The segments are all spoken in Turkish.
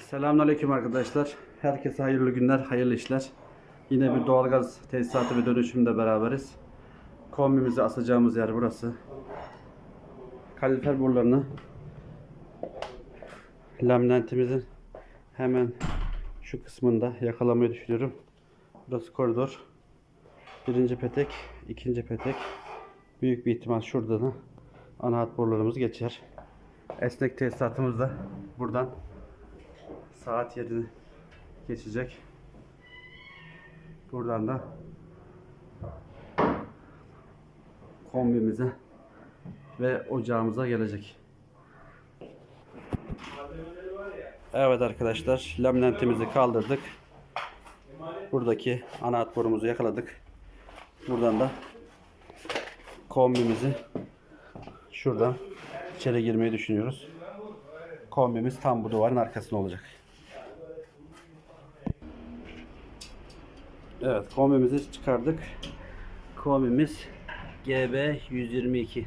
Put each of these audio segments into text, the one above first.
Selamünaleyküm arkadaşlar. Herkese hayırlı günler, hayırlı işler. Yine bir doğalgaz tesisatı ve dönüşümde beraberiz. Kombimizi asacağımız yer burası. Kalorifer borularını laminantimizin hemen şu kısmında yakalamayı düşünüyorum. Burası koridor. Birinci petek, ikinci petek. Büyük bir ihtimal şurada da ana hat borularımız geçer. Esnek tesisatımız da buradan saat yerini geçecek. Buradan da kombimize ve ocağımıza gelecek. Evet arkadaşlar laminantimizi kaldırdık. Buradaki ana borumuzu yakaladık. Buradan da kombimizi şuradan içeri girmeyi düşünüyoruz. Kombimiz tam bu duvarın arkasında olacak. Evet kombimizi çıkardık. Kombimiz GB 122.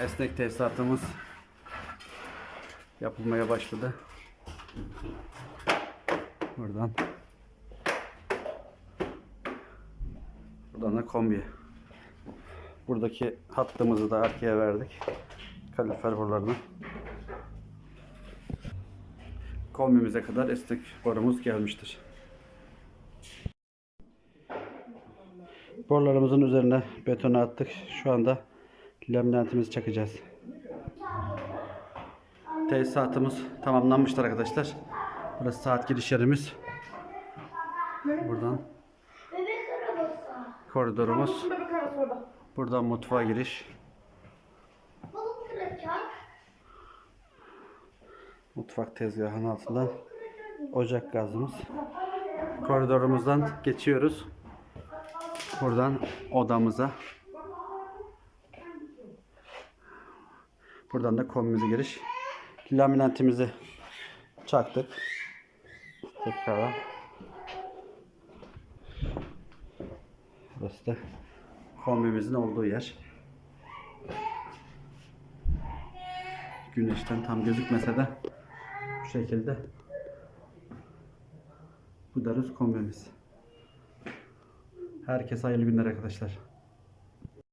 Esnek tesisatımız yapılmaya başladı. Buradan Buradan da kombi. Buradaki hattımızı da arkaya verdik. Kalifer borularını. Kombimize kadar esnek borumuz gelmiştir. Borularımızın üzerine betonu attık. Şu anda laminantimizi çakacağız. Tesisatımız tamamlanmıştır arkadaşlar. Burası saat giriş yerimiz. Buradan koridorumuz. Buradan mutfağa giriş. Mutfak tezgahının altında ocak gazımız. Koridorumuzdan geçiyoruz. Buradan odamıza. Buradan da kombimize giriş. Laminantimizi çaktık. Tekrar. Burası da kombimizin olduğu yer. Güneşten tam gözükmese de bu şekilde bu da Rus kombimiz. Herkese hayırlı günler arkadaşlar.